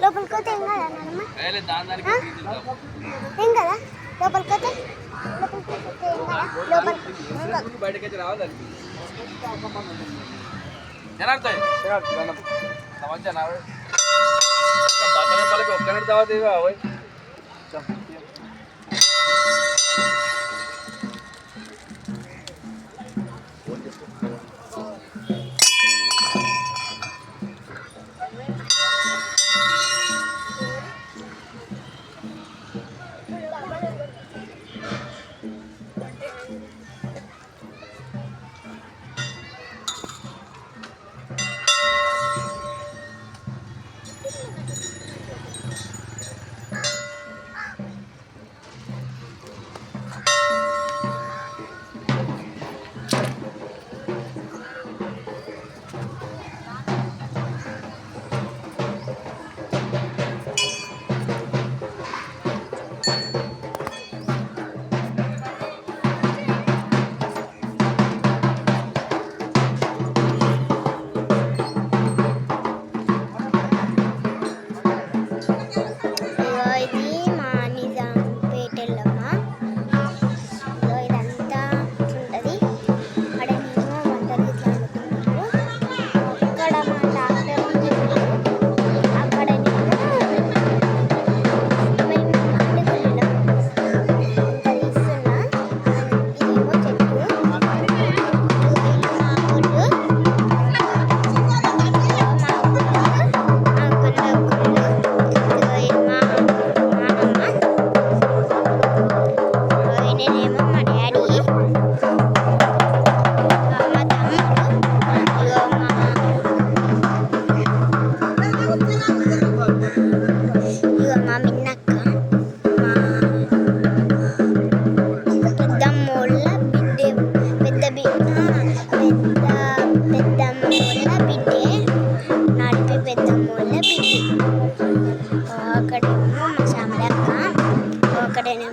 లోపలికి పోతే ఏం కదా నాన్నమ్మ దాని దానికి ఆ? తీసుకుంటాం. ఏం కదా లోపలికి పోతే లోపలికి పోతే ఏం కదా లోపలికి ఏం కాదు. బయటకి వచ్చి రావాలి జనార్దయ్ సమస్య నా బట్టల పల్లకి ఒక్కనే తర్వాత పోయి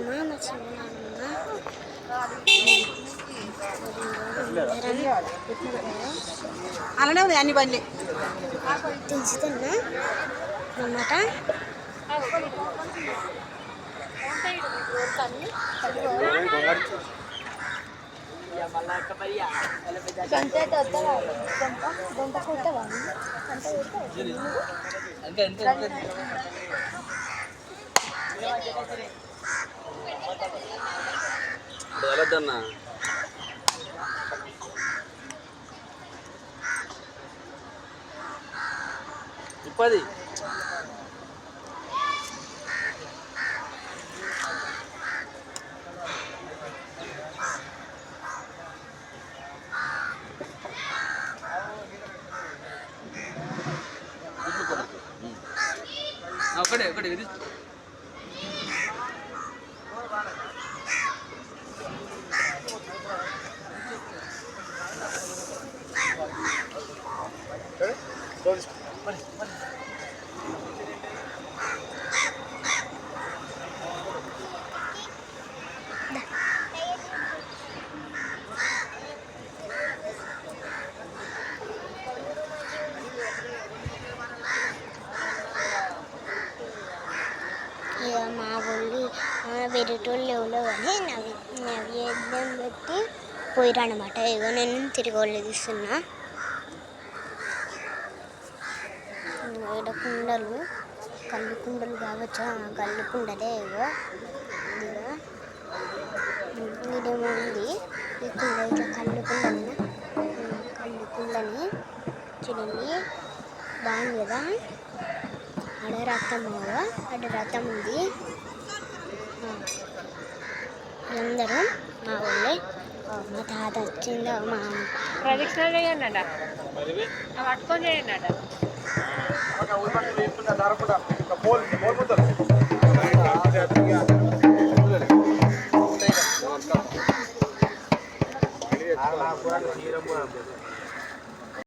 ఒకడేనేమో మా చిన్నాన్నమ్మ అలానే ఉంది అన్ని బండ్లు దించుతున్నా అన్నమాట అంతే అంతే అంతే ఇప్పుడు వెళ్ళొద్దన్నా. ఇప్పది. ఒకటే ఒకటి విధి ఇక మా ఊళ్ళు వేరేటోళ్ళు ఎవరో కానీ నవ్వి నవ్వేద్దాం పెట్టి పోయిరన్నమాట ఇగో నేను తిరిగి వాళ్ళు తీస్తున్నా ఇక్కడ కుండలు కళ్ళు కుండలు కావచ్చు. ఆ కళ్ళు కుండలే ఇగో. ఇదిగో. ఇదేమో ఉంది. ఈ కుండ ఇట్లా కళ్ళు కుండని కళ్ళు కుండని చూడండి బాగుంది కదా ఆడ రథం ఆడ రథం ఉంది. అందరూ మా ఊళ్ళే మా తాత వచ్చిందో మా ప్రదక్షిణ చేయండి అన్న పట్టుకొని చేయండి అన్న ఊరి పక్కన వేస్తున్న దారకుండా పోల్ పోల్పుతారు